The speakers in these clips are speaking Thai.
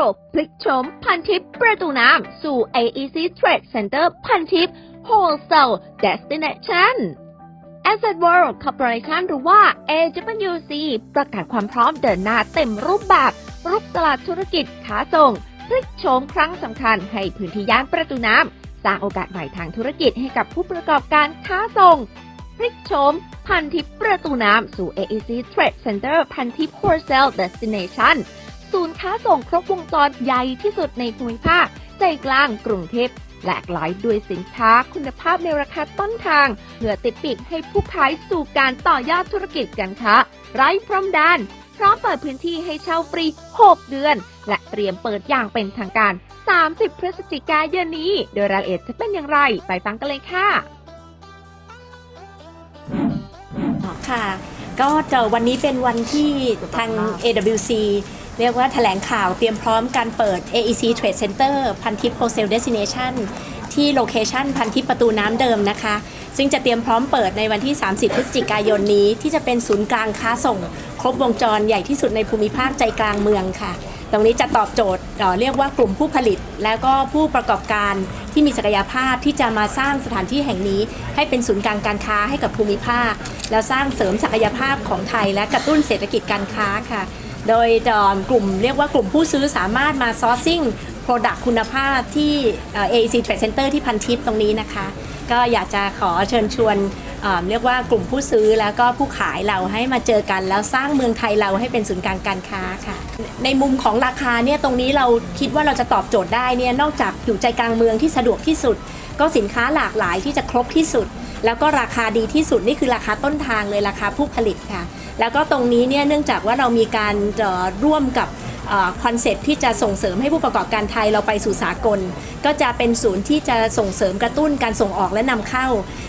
World พลิกโฉมพันทิปประตูน้ำสู่ AEC Trade Center พันทิป Wholesale Destination Asset World Corporation หรือว่า AWC ประกาศความพร้อมเดินหน้าเต็มรูปแบบรุกตลาดธุรกิจขาส่ง พลิกโฉมครั้งสำคัญให้พื้นที่ย่านประตูน้ำสร้างโอกาสใหม่ทางธุรกิจให้กับผู้ประกอบการค้าส่ง พลิกโฉมพันทิปประตูน้ำสู่ AEC Trade Center พันทิป Wholesale Destination ศูนย์ค้าส่งครบวงจรใหญ่ที่สุดในภูมิภาค ใจกลางกรุงเทพหลากหลายด้วยสินค้าคุณภาพในราคาต้นทางเพื่อติดปีกให้ผู้ขายสู่การต่อยอดธุรกิจการค้า ไร้พรมแดนพร้อมเปิดพื้นที่ให้เช่าฟรี 6 เดือน และเตรียมเปิดอย่างเป็นทางการ 30 พฤศจิกายนนี้ โดยรายละเอียดจะเป็นอย่างไร ไปฟังกันเลยค่ะ ค่ะ ก็จะวันนี้เป็นวันที่ทาง AWC เรียกว่าแถลงข่าวเตรียมพร้อมการเปิด AEC Trade Center พันทิป Wholesale Destination ที่โลเคชันพันทิปประตูน้ำเดิมนะคะ ซึ่งจะเตรียมพร้อมเปิดในวันที่ 30 พฤศจิกายนนี้ ที่จะเป็นศูนย์กลางค้าส่ง ครบวงจรใหญ่ที่สุดในภูมิภาคใจกลางเมืองค่ะ ตรงนี้จะตอบโจทย์เรียกว่ากลุ่มผู้ผลิต แล้วก็ผู้ประกอบการที่มีศักยภาพที่จะมาสร้างสถานที่แห่งนี้ ให้เป็นศูนย์กลางการค้าให้กับภูมิภาค แล้วสร้างเสริมศักยภาพของไทยและกระตุ้นเศรษฐกิจการค้าค่ะ โดยกลุ่มเรียกว่ากลุ่มผู้ซื้อสามารถมาซอร์ซิ่งโปรดักต์คุณภาพที่ AEC Trade Center ที่พันทิปตรงนี้นะคะ ก็อยากจะขอเชิญชวนเรียกว่ากลุ่มผู้ซื้อแล้วก็ผู้ขายเราให้มาเจอกัน แล้วสร้างเมืองไทยเราให้เป็นศูนย์กลางการค้าค่ะ ในมุมของราคาเนี่ยตรงนี้เราคิดว่าเราจะตอบโจทย์ได้เนี่ยนอกจากอยู่ใจกลางเมืองที่สะดวกที่สุด ก็สินค้าหลากหลายที่จะครบที่สุด แล้วก็ราคาดีที่สุดนี่คือราคาต้นทางเลยราคาผู้ผลิตค่ะ แล้วก็ตรงนี้เนี่ยเนื่องจากว่าเรามีการร่วมกับคอนเซ็ปต์ที่จะส่งเสริมให้ผู้ประกอบการไทยเราไปสู่สากล ก็จะเป็นศูนย์ที่จะส่งเสริมกระตุ้นการส่งออกและนำเข้า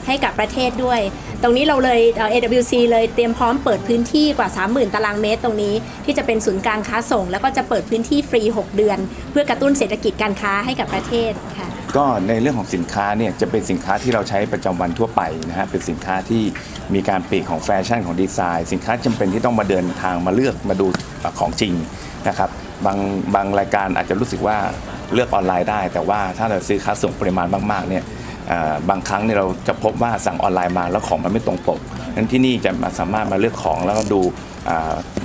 ให้กับประเทศด้วย ตรงนี้เราเลย AWC เลยเตรียมพร้อมเปิดพื้นที่กว่า 30,000 ตารางเมตรตรงนี้ ที่จะเป็นศูนย์กลางค้าส่ง แล้วก็จะเปิดพื้นที่ฟรี 6 เดือน เพื่อกระตุ้นเศรษฐกิจการค้าให้กับประเทศค่ะ ก็ในเรื่องของสินค้าเนี่ยจะเป็นสินค้าที่เราใช้ประจำวันทั่วไปนะฮะเป็นสินค้าที่มีการเปลี่ยนของแฟชั่นของดีไซน์ สินค้าจำเป็นที่ต้องมาเดินทางมาเลือกมาดูของจริงนะครับบางบางรายการอาจจะรู้สึกว่าเลือกออนไลน์ได้ แต่ว่าถ้าเราซื้อค้าส่งปริมาณมากๆเนี่ยบางครั้งเนี่ยเราจะพบว่าสั่งออนไลน์มาแล้วของมันไม่ตรงปกนั้นที่นี่จะมาสามารถมาเลือกของแล้วก็ดู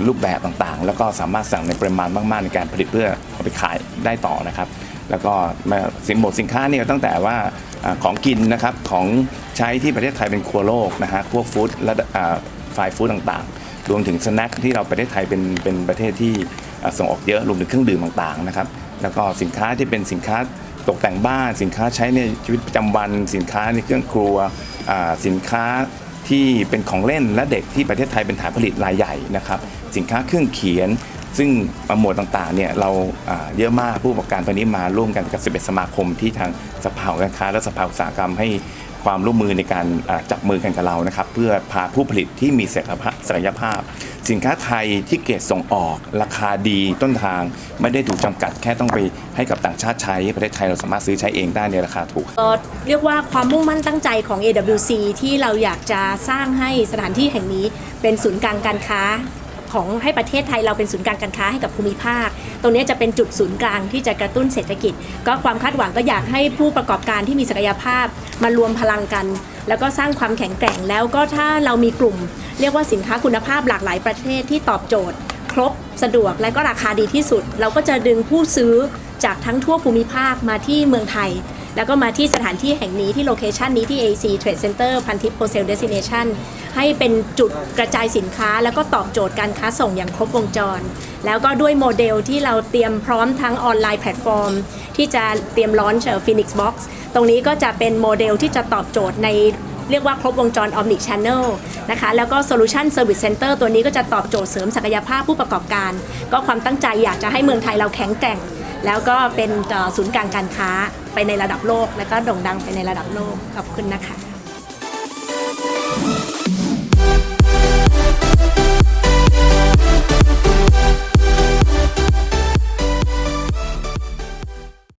รูปแบบต่างๆ แล้วก็สามารถสั่งในปริมาณมากๆในการผลิตเพื่อเอาไปขายได้ต่อนะครับ แล้วก็มาสินหมดสินค้าเนี่ยตั้งแต่ว่าของกินนะครับของใช้ที่ประเทศไทยเป็นครัวโลกนะฮะพวกฟู้ดและไฟฟู้ดต่างๆ รวมถึงสแน็คที่เราประเทศไทยเป็นเป็นประเทศที่ส่งออกเยอะรวมถึงเครื่องดื่มต่างๆนะครับแล้วก็สินค้าที่เป็นสินค้าตกแต่งบ้าน สินค้าใช้ในชีวิตประจำวัน สินค้าในเครื่องครัวสินค้าที่เป็นของเล่นและเด็กที่ประเทศไทยเป็นฐานผลิตรายใหญ่นะครับ สินค้าเครื่องเขียน ซึ่งหมวดต่างๆเนี่ยเราเยอะมากผู้ประกอบการตอนนี้มาร่วมกันกับ 11 สมาคมที่ทางสภาการค้าและสภาอุตสาหกรรมให้ความร่วมมือในการจับมือกันกับเรานะครับ เพื่อพาผู้ผลิตที่มีศักยภาพศักยภาพสินค้าไทยที่เกรดส่งออก ราคาดีต้นทาง ไม่ได้ถูกจำกัดแค่ต้องไปให้กับต่างชาติใช้ประเทศไทยเราสามารถซื้อใช้เองได้ในราคาถูกเรียกว่าความมุ่งมั่นตั้งใจของ AWC ที่เราอยากจะสร้างให้สถานที่แห่งนี้เป็นศูนย์กลางการค้า ของให้ประเทศไทยเราเป็นศูนย์กลางการค้าให้กับภูมิภาค ตรงนี้จะเป็นจุดศูนย์กลางที่จะกระตุ้นเศรษฐกิจ ก็ความคาดหวังก็อยากให้ผู้ประกอบการที่มีศักยภาพมารวมพลังกัน แล้วก็สร้างความแข็งแกร่งแล้วก็ถ้าเรามีกลุ่ม เรียกว่าสินค้าคุณภาพหลากหลายประเทศที่ตอบโจทย์ ครบสะดวกและก็ราคาดีที่สุด เราก็จะดึงผู้ซื้อจากทั้งทั่วภูมิภาคมาที่เมืองไทย แล้วก็มาที่สถานที่แห่งนี้ที่โลเคชันนี้ที่ AC Trade Center พันทิป Wholesale Destination ให้เป็นจุดกระจายสินค้า แล้วก็ตอบโจทย์การค้าส่งอย่างครบวงจร แล้วก็ด้วยโมเดลที่เราเตรียมพร้อมทั้งออนไลน์แพลตฟอร์ม ที่จะเตรียมลอนช์ Phoenix Box ตรงนี้ก็จะเป็นโมเดลที่จะตอบโจทย์ในเรียกว่าครบวงจร Omni Channel นะคะ แล้วก็ Solution Service Center ตัวนี้ก็จะตอบโจทย์เสริมศักยภาพผู้ประกอบการ ก็ความตั้งใจอยากจะให้เมืองไทยเราแข็งแกร่ง แล้วก็เป็นศูนย์กลางการค้าไปในระดับโลก และก็โด่งดังไปในระดับโลกขอบคุณนะคะ